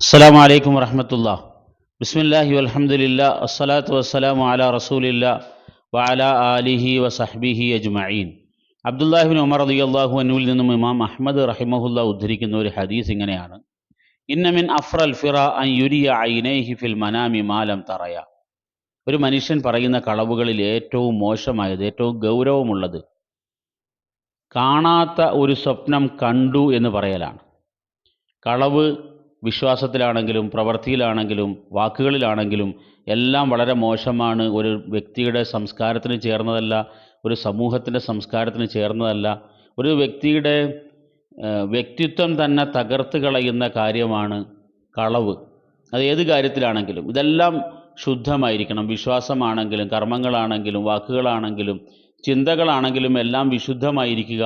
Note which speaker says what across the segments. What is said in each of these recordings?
Speaker 1: അസ്സാം വലൈക്കും വർഹമത്തുള്ള ബിസ്മില്ലാഹി അലഹമുല്ല അസ്സലാത്തു വസ്സലാം അല റസൂലില്ല വഅല ആലിഹി വസഹ്ബിഹി അജ്മഈൻ. അബ്ദുല്ലാഹിബിൻ ഉമർ അലി അള്ളാഹു അനുവിൽ നിന്നും ഇമാം അഹമ്മദ് റഹിമഹുല്ല ഉദ്ധരിക്കുന്ന ഒരു ഹദീസ് ഇങ്ങനെയാണ്. ഇന്നമിൻ അഫ്രൽ ഫിറ അൻ യുരിയ ഐനൈഹി ഫിൽ മനാമി മാലം തറയ. ഒരു മനുഷ്യൻ പറയുന്ന കളവുകളിൽ ഏറ്റവും മോശമായത് ഏറ്റവും ഗൗരവമുള്ളത് കാണാത്ത ഒരു സ്വപ്നം കണ്ടു എന്ന് പറയലാണ്. കളവ് വിശ്വാസത്തിലാണെങ്കിലും പ്രവൃത്തിയിലാണെങ്കിലും വാക്കുകളിലാണെങ്കിലും എല്ലാം വളരെ മോശമാണ്. ഒരു വ്യക്തിയുടെ സംസ്കാരത്തിന് ചേർന്നതല്ല ഒരു സമൂഹത്തിന്റെ സംസ്കാരത്തിന് ചേർന്നതല്ല. ഒരു വ്യക്തിയുടെ വ്യക്തിത്വം തന്നെ തകർത്ത് കളയുന്ന കാര്യമാണ് കളവ്. അത് ഏത് കാര്യത്തിലാണെങ്കിലും ഇതെല്ലാം ശുദ്ധമായിരിക്കണം. വിശ്വാസമാണെങ്കിലും കർമ്മങ്ങളാണെങ്കിലും വാക്കുകളാണെങ്കിലും ചിന്തകളാണെങ്കിലും എല്ലാം വിശുദ്ധമായിരിക്കുക.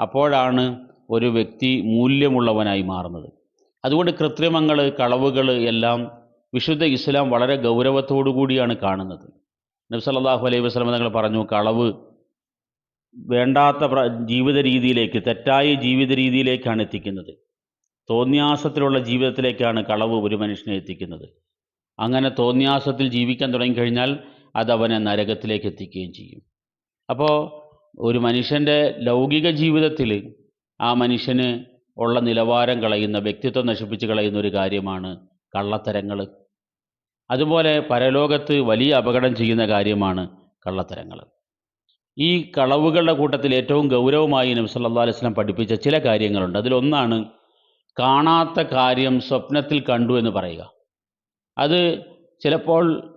Speaker 1: അപ്പോഴാണ് ഒരു വ്യക്തി മൂല്യമുള്ളവനായി മാറുന്നത്. അതുകൊണ്ട് കൃത്രിമങ്ങൾ കളവുകൾ എല്ലാം വിശുദ്ധ ഇസ്ലാം വളരെ ഗൗരവത്തോടു കൂടിയാണ് കാണുന്നത്. നബ്സല്ലാഹു അലൈഹി വസ്ലം തങ്ങൾ പറഞ്ഞു കളവ് വേണ്ടാത്ത ജീവിത രീതിയിലേക്ക് തെറ്റായ ജീവിത രീതിയിലേക്കാണ് എത്തിക്കുന്നത്. തോന്യാസത്തിലുള്ള ജീവിതത്തിലേക്കാണ് കളവ് ഒരു മനുഷ്യനെ എത്തിക്കുന്നത്. അങ്ങനെ തോന്യാസത്തിൽ ജീവിക്കാൻ തുടങ്ങിക്കഴിഞ്ഞാൽ അത് അവനെ നരകത്തിലേക്ക് എത്തിക്കുകയും ചെയ്യും. അപ്പോൾ ഒരു മനുഷ്യന്റെ ലൗകിക ജീവിതത്തിൽ ആ മനുഷ്യന് ഉള്ള നിലവാരം കളയുന്ന വ്യക്തിത്വം നശിപ്പിച്ച് കളയുന്ന ഒരു കാര്യമാണ് കള്ളത്തരങ്ങൾ. അതുപോലെ പരലോകത്ത് വലിയ അപകടം ചെയ്യുന്ന കാര്യമാണ് കള്ളത്തരങ്ങൾ. ഈ കളവുകളുടെ കൂട്ടത്തിൽ ഏറ്റവും ഗൗരവമായി നബി സല്ലല്ലാഹു അലൈഹി വസല്ലം പഠിപ്പിച്ച ചില കാര്യങ്ങളുണ്ട്. അതിലൊന്നാണ് കാണാത്ത കാര്യം സ്വപ്നത്തിൽ കണ്ടു എന്ന് പറയുക. അത് ചിലപ്പോൾ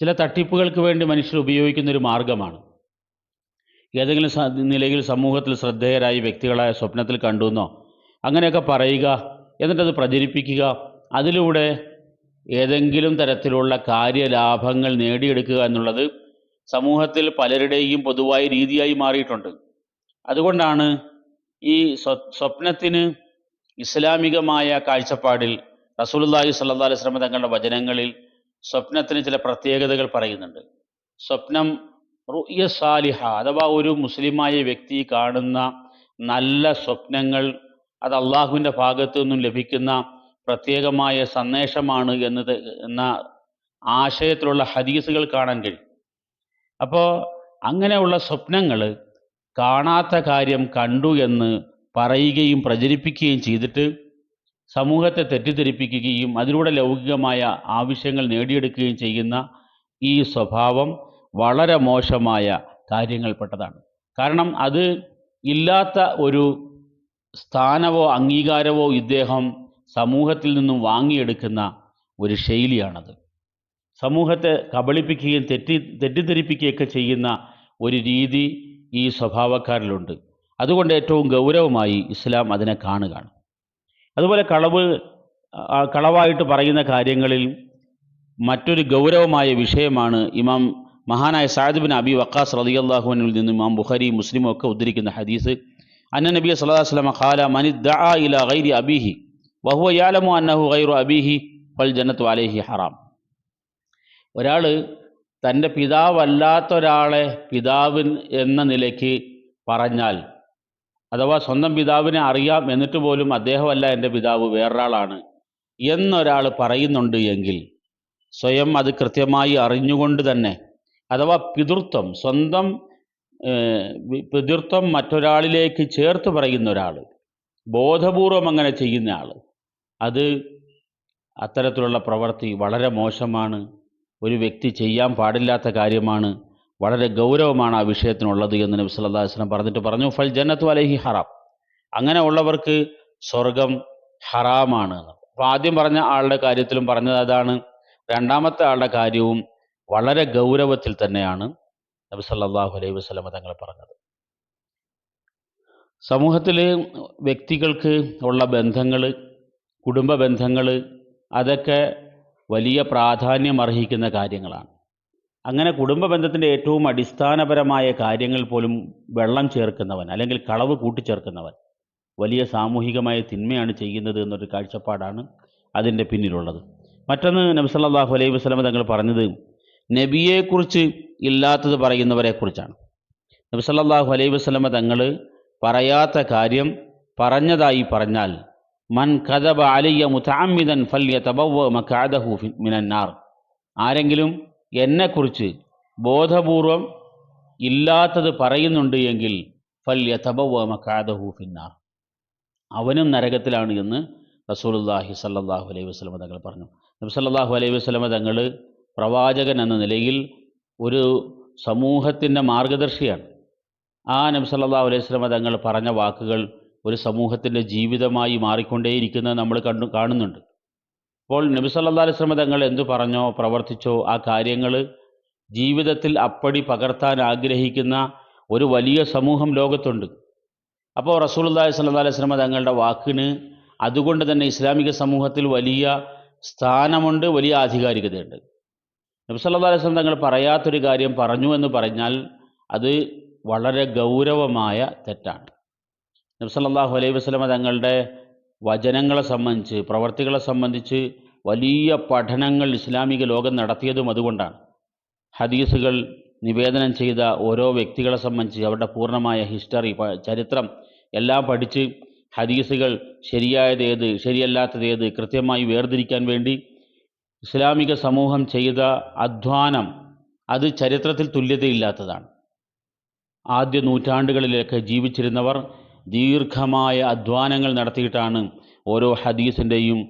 Speaker 1: ചില തട്ടിപ്പുകൾക്ക് വേണ്ടി മനുഷ്യർ ഉപയോഗിക്കുന്നൊരു മാർഗമാണ്. ഏതെങ്കിലും നിലയിൽ സമൂഹത്തിൽ ശ്രദ്ധേയരായ വ്യക്തികളായ സ്വപ്നത്തിൽ കണ്ടു എന്നോ അങ്ങനെയൊക്കെ പറയുക എന്നിട്ടത് പ്രചരിപ്പിക്കുക അതിലൂടെ ഏതെങ്കിലും തരത്തിലുള്ള കാര്യലാഭങ്ങൾ നേടിയെടുക്കുക എന്നുള്ളത് സമൂഹത്തിൽ പലരുടെയും പൊതുവായ രീതിയായി മാറിയിട്ടുണ്ട്. അതുകൊണ്ടാണ് ഈ സ്വ സ്വപ്നത്തിന് ഇസ്ലാമികമായ കാഴ്ചപ്പാടിൽ റസൂലുള്ളാഹി സ്വല്ലല്ലാഹു അലൈഹി തങ്ങളുടെ വചനങ്ങളിൽ സ്വപ്നത്തിന് ചില പ്രത്യേകതകൾ പറയുന്നുണ്ട്. സ്വപ്നം റുയ സാലിഹ അഥവാ ഒരു മുസ്ലിമായ വ്യക്തി കാണുന്ന നല്ല സ്വപ്നങ്ങൾ അത് അള്ളാഹുവിന്റെ ഭാഗത്തു നിന്നും ലഭിക്കുന്ന പ്രത്യേകമായ സന്ദേശമാണ് എന്നത് എന്ന ആശയത്തിലുള്ള ഹദീസുകൾ കാണാൻ കഴിയും. അപ്പോൾ അങ്ങനെയുള്ള സ്വപ്നങ്ങൾ കാണാത്ത കാര്യം കണ്ടു എന്ന് പറയുകയും പ്രചരിപ്പിക്കുകയും ചെയ്തിട്ട് സമൂഹത്തെ തെറ്റിദ്ധരിപ്പിക്കുകയും അതിലൂടെ ലൗകികമായ ആവശ്യങ്ങൾ നേടിയെടുക്കുകയും ചെയ്യുന്ന ഈ സ്വഭാവം വളരെ മോശമായ കാര്യങ്ങൾപ്പെട്ടതാണ് കാരണം അത് ഇല്ലാത്ത ഒരു സ്ഥാനവോ അംഗീകാരമോ ഇദ്ദേഹം സമൂഹത്തിൽ നിന്നും വാങ്ങിയെടുക്കുന്ന ഒരു ശൈലിയാണത്. സമൂഹത്തെ കബളിപ്പിക്കുകയും തെറ്റി തെറ്റിദ്ധരിപ്പിക്കുകയൊക്കെ ചെയ്യുന്ന ഒരു രീതി ഈ സ്വഭാവക്കാരിലുണ്ട്. അതുകൊണ്ട് ഏറ്റവും ഗൗരവമായി ഇസ്ലാം അതിനെ കാണുകയാണ്. അതുപോലെ കളവ് കളവായിട്ട് പറയുന്ന കാര്യങ്ങളിൽ മറ്റൊരു ഗൗരവമായ വിഷയമാണ് ഇമാം മഹാനായ സാദിബിൻ അബി വക്കാസ് റളിയല്ലാഹുവിനിൽ നിന്ന് ഇമാം ബുഖാരി മുസ്ലിമും ഒക്കെ ഉദ്ധരിക്കുന്ന ഹദീസ് അന്ന നബി വസല്ലം ഖാല മനി ഇല ഗൈരി അബീഹി വഹുവ അന്നഹു ഗൈറു അബീഹി ഫൽ ജന്നത്തു അലൈഹി ഹറാം. ഒരാൾ തന്റെ പിതാവല്ലാത്ത ഒരാളെ പിതാവിൻ എന്ന നിലയ്ക്ക് പറഞ്ഞാൽ അഥവാ സ്വന്തം പിതാവിനെ അറിയാം എന്നിട്ട് പോലും അദ്ദേഹമല്ല എന്റെ പിതാവ് വേറൊരാളാണ് എന്നൊരാൾ പറയുന്നുണ്ട് എങ്കിൽ സ്വയം അത് കൃത്യമായി അറിഞ്ഞുകൊണ്ട് തന്നെ അഥവാ പിതൃത്വം സ്വന്തം പിതൃത്വം മറ്റൊരാളിലേക്ക് ചേർത്ത് പറയുന്ന ഒരാൾ ബോധപൂർവം അങ്ങനെ ചെയ്യുന്ന ആൾ അത് അത്തരത്തിലുള്ള പ്രവൃത്തി വളരെ മോശമാണ്. ഒരു വ്യക്തി ചെയ്യാൻ പാടില്ലാത്ത കാര്യമാണ്. വളരെ ഗൗരവമാണ് ആ വിഷയത്തിനുള്ളത് എന്ന് നബി വസല്ലം പറഞ്ഞിട്ട് പറഞ്ഞു ഫൽ ജന്നത്തു അലഹി ഹറാം. അങ്ങനെ ഉള്ളവർക്ക് സ്വർഗം ഹറാമാണ്. അപ്പോൾ ആദ്യം പറഞ്ഞ ആളുടെ കാര്യത്തിലും പറഞ്ഞത് അതാണ്. രണ്ടാമത്തെ ആളുടെ കാര്യവും വളരെ ഗൗരവത്തിൽ തന്നെയാണ് നബി സല്ലാഹു അലൈഹി വസ്ലമ തങ്ങൾ പറഞ്ഞത്. സമൂഹത്തിലെ വ്യക്തികൾക്ക് ഉള്ള ബന്ധങ്ങൾ കുടുംബ ബന്ധങ്ങൾ അതൊക്കെ വലിയ പ്രാധാന്യം അർഹിക്കുന്ന കാര്യങ്ങളാണ്. അങ്ങനെ കുടുംബ ബന്ധത്തിന്റെ ഏറ്റവും അടിസ്ഥാനപരമായ കാര്യങ്ങൾ പോലും വെള്ളം ചേർക്കുന്നവൻ അല്ലെങ്കിൽ കളവ് കൂട്ടിച്ചേർക്കുന്നവൻ വലിയ സാമൂഹികമായ തിന്മയാണ് ചെയ്യുന്നത് എന്നൊരു കാഴ്ചപ്പാടാണ് അതിന്റെ പിന്നിലുള്ളത്. മറ്റൊന്ന് നബ്സല്ലാഹു അലൈഹി വസ്ലമ തങ്ങൾ പറഞ്ഞത് നബിയെക്കുറിച്ച് ഇല്ലാത്തത് പറയുന്നവരെക്കുറിച്ചാണ്. നബി സല്ലാഹു അലൈഹി വസ്ലമ തങ്ങൾ പറയാത്ത കാര്യം പറഞ്ഞതായി പറഞ്ഞാൽ മൻ കഥബ അലിയ മുതാമിദൻ ഫല്യ തബവ മക്കാദഹു മിനന്നാർ. ആരെങ്കിലും എന്നെക്കുറിച്ച് ബോധപൂർവം ഇല്ലാത്തത് പറയുന്നുണ്ട് എങ്കിൽ ഫല്യ തബവ മക്കാദഹു ഫിന്നാർ അവനും നരകത്തിലാണ് എന്ന് റസൂലുല്ലാഹി സല്ലാഹു അലൈഹി വസ്ലമ തങ്ങൾ പറഞ്ഞു. നബി സല്ലാഹു അലൈഹി വസ്ലമ തങ്ങൾ പ്രവാചകൻ എന്ന നിലയിൽ ഒരു സമൂഹത്തിന്റെ മാർഗദർശിയാണ്. ആ നബി സല്ലാ അലൈഹി വസല്ലമ തങ്ങൾ പറഞ്ഞ വാക്കുകൾ ഒരു സമൂഹത്തിന്റെ ജീവിതമായി മാറിക്കൊണ്ടേയിരിക്കുന്നത് നമ്മൾ കണ്ടു കാണുന്നുണ്ട്. അപ്പോൾ നബി സല്ലാ അലൈഹി വസല്ലമ തങ്ങൾ എന്തു പറഞ്ഞോ പ്രവർത്തിച്ചോ ആ കാര്യങ്ങൾ ജീവിതത്തിൽ അപ്പടി പകർത്താൻ ആഗ്രഹിക്കുന്ന ഒരു വലിയ സമൂഹം ലോകത്തുണ്ട്. അപ്പോൾ റസൂലുള്ളാഹി സല്ലാ അലൈഹി വസല്ലമ തങ്ങളുടെ വാക്കിന് അതുകൊണ്ട് തന്നെ ഇസ്ലാമിക സമൂഹത്തിൽ വലിയ സ്ഥാനമുണ്ട് വലിയ ആധികാരികതയുണ്ട്. നബി സല്ലല്ലാഹു അലൈഹി തങ്ങൾ പറയാത്തൊരു കാര്യം പറഞ്ഞു എന്ന് പറഞ്ഞാൽ അത് വളരെ ഗൗരവമായ തെറ്റാണ്. നബി സല്ലല്ലാഹു അലൈഹി വസല്ലമ തങ്ങളുടെ വചനങ്ങളെ സംബന്ധിച്ച് പ്രവർത്തികളെ സംബന്ധിച്ച് വലിയ പഠനങ്ങൾ ഇസ്ലാമിക ലോകം നടത്തിയതും അതുകൊണ്ടാണ്. ഹദീസുകൾ നിവേദനം ചെയ്ത ഓരോ വ്യക്തികളെ സംബന്ധിച്ച് അവരുടെ പൂർണമായ ഹിസ്റ്ററി ചരിത്രം എല്ലാം പഠിച്ച് ഹദീസുകൾ ശരിയായതേത് ശരിയല്ലാത്തതേത് കൃത്യമായി വേർതിരിക്കാൻ വേണ്ടി ഇസ്ലാമിക സമൂഹം ചെയ്ത അധ്വാനം അത് ചരിത്രത്തിൽ തുല്യതയില്ലാത്തതാണ്. ആദ്യ നൂറ്റാണ്ടുകളിലൊക്കെ ജീവിച്ചിരുന്നവർ ദീർഘമായ അധ്വാനങ്ങൾ നടത്തിയിട്ടാണ് ഓരോ ഹദീസിന്റെയും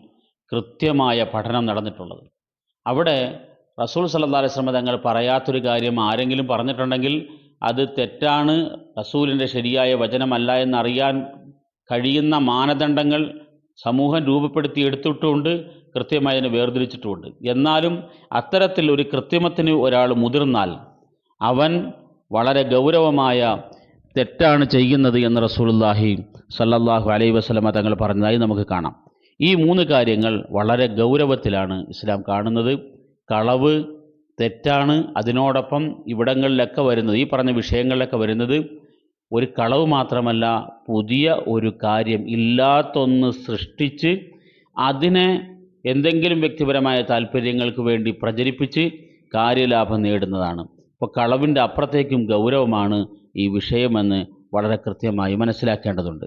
Speaker 1: കൃത്യമായ പഠനം നടന്നിട്ടുള്ളത്. അവിടെ റസൂൽ സല്ലാ അലൈഹി വസല്ലം തങ്ങൾ പറയാത്തൊരു കാര്യം ആരെങ്കിലും പറഞ്ഞിട്ടുണ്ടെങ്കിൽ അത് തെറ്റാണ് റസൂലിന്റെ ശരിയായ വചനമല്ല എന്നറിയാൻ കഴിയുന്ന മാനദണ്ഡങ്ങൾ സമൂഹം രൂപപ്പെടുത്തി എടുത്തിട്ടുമുണ്ട് കൃത്യമായി അതിനെ വേർതിരിച്ചിട്ടുമുണ്ട് എന്നാലും അത്തരത്തിൽ ഒരു കൃത്രിമത്തിന് ഒരാൾ മുതിർന്നാൽ അവൻ വളരെ ഗൗരവമായ തെറ്റാണ് ചെയ്യുന്നത് എന്ന് റസൂലുള്ളാഹി സല്ലല്ലാഹു അലൈ വസ്ലമ തങ്ങൾ പറഞ്ഞതായി നമുക്ക് കാണാം. ഈ മൂന്ന് കാര്യങ്ങൾ വളരെ ഗൗരവത്തിലാണ് ഇസ്ലാം കാണുന്നത്. കളവ് തെറ്റാണ് അതിനോടൊപ്പം ഇവിടങ്ങളിലൊക്കെ വരുന്നത് ഈ പറഞ്ഞ വിഷയങ്ങളിലൊക്കെ വരുന്നത്. ഒരു കളവ് മാത്രമല്ല പുതിയ ഒരു കാര്യം ഇല്ലാത്തൊന്ന് സൃഷ്ടിച്ച് അതിനെ എന്തെങ്കിലും വ്യക്തിപരമായ താല്പര്യങ്ങൾക്ക് വേണ്ടി പ്രചരിപ്പിച്ച് കാര്യലാഭം നേടുന്നതാണ്. അപ്പോൾ കളവിന്റെ അപ്പുറത്തേക്കും ഗൗരവമാണ് ഈ വിഷയമെന്ന് വളരെ കൃത്യമായി മനസ്സിലാക്കേണ്ടതുണ്ട്.